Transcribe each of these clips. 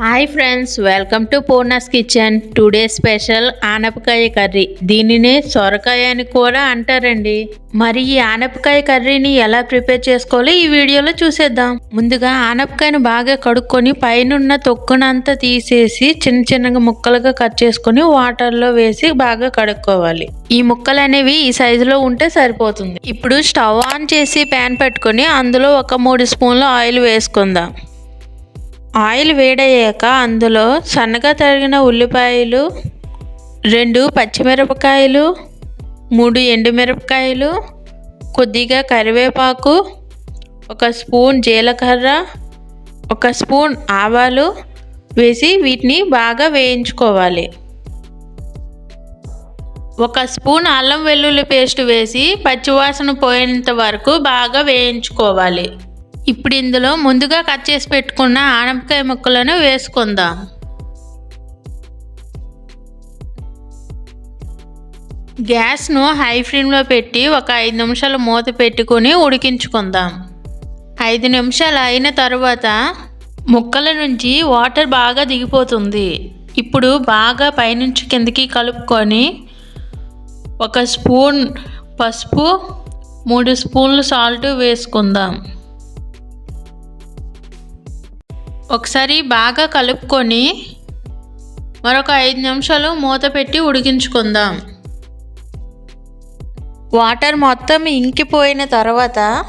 Hi friends welcome to Poorna's kitchen. Today special ఆనపకాయ curry. దీనినే సొరకాయ అని కూడా అంటారండి. మరి ఈ ఆనపకాయ కర్రీని ఎలా ప్రిపేర్ చేసుకోవాలో ఈ వీడియోలో చూసేద్దాం. ముందుగా ఆనపకాయను బాగా కడుక్కొని పైనున్న తొక్కునంతా తీసేసి చిన్న చిన్నగా ముక్కలుగా కట్ చేసుకొని వాటర్లో వేసి బాగా కడుక్కోవాలి. ఈ ముక్కలు అనేవి ఈ సైజులో ఉంటే సరిపోతుంది. ఇప్పుడు స్టవ్ ఆన్ చేసి ప్యాన్ పెట్టుకొని అందులో ఒక మూడు స్పూన్ల ఆయిల్ వేసుకుందాం. ఆయిల్ వేడయ్యాక అందులో సన్నగా తరిగిన ఉల్లిపాయలు రెండు పచ్చిమిరపకాయలు మూడు ఎండుమిరపకాయలు కొద్దిగా కరివేపాకు ఒక స్పూన్ జీలకర్ర ఒక స్పూన్ ఆవాలు వేసి వీటిని బాగా వేయించుకోవాలి. ఒక స్పూన్ అల్లం వెల్లుల్లి పేస్ట్ వేసి పచ్చివాసన పోయేంత వరకు బాగా వేయించుకోవాలి. ఇప్పుడు ఇందులో ముందుగా కట్ చేసి పెట్టుకున్న ఆనపకాయ ముక్కలను వేసుకుందాం. గ్యాస్ను హై ఫ్లేమ్లో పెట్టి ఒక ఐదు నిమిషాలు మూత పెట్టుకొని ఉడికించుకుందాం. ఐదు నిమిషాలు అయిన తర్వాత ముక్కల నుంచి వాటర్ బాగా దిగిపోతుంది. ఇప్పుడు బాగా పైనుంచి కిందకి కలుపుకొని ఒక స్పూన్ పసుపు మూడు స్పూన్లు సాల్ట్ వేసుకుందాం. ఒకసారి బాగా కలుపుకొని మరొక ఐదు నిమిషాలు మూత పెట్టి ఉడికించుకుందాం. వాటర్ మొత్తం ఇంకిపోయిన తర్వాత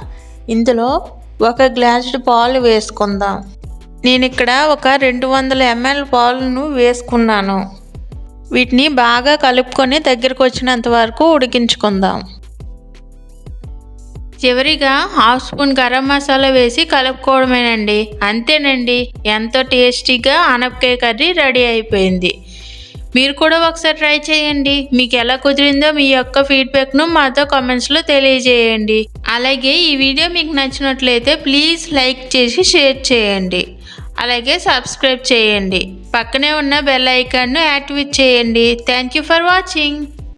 ఇందులో ఒక గ్లాసు పాలు వేసుకుందాం. నేను ఇక్కడ ఒక రెండు వందల ఎంఎల్ పాలను వేసుకున్నాను. వీటిని బాగా కలుపుకొని దగ్గరకు వచ్చినంత వరకు ఉడికించుకుందాం. చివరిగా హాఫ్ స్పూన్ గరం మసాలా వేసి కలుపుకోవడమేనండి. అంతేనండి ఎంతో టేస్టీగా అనపకాయ కర్రీ రెడీ అయిపోయింది. మీరు కూడా ఒకసారి ట్రై చేయండి. మీకు ఎలా కుదిరిందో మీ యొక్క ఫీడ్బ్యాక్ను మాతో కామెంట్స్లో తెలియజేయండి. అలాగే ఈ వీడియో మీకు నచ్చినట్లయితే ప్లీజ్ లైక్ చేసి షేర్ చేయండి. అలాగే సబ్స్క్రైబ్ చేయండి. పక్కనే ఉన్న బెల్ ఐకాన్ను యాక్టివేట్ చేయండి. Thank you for watching.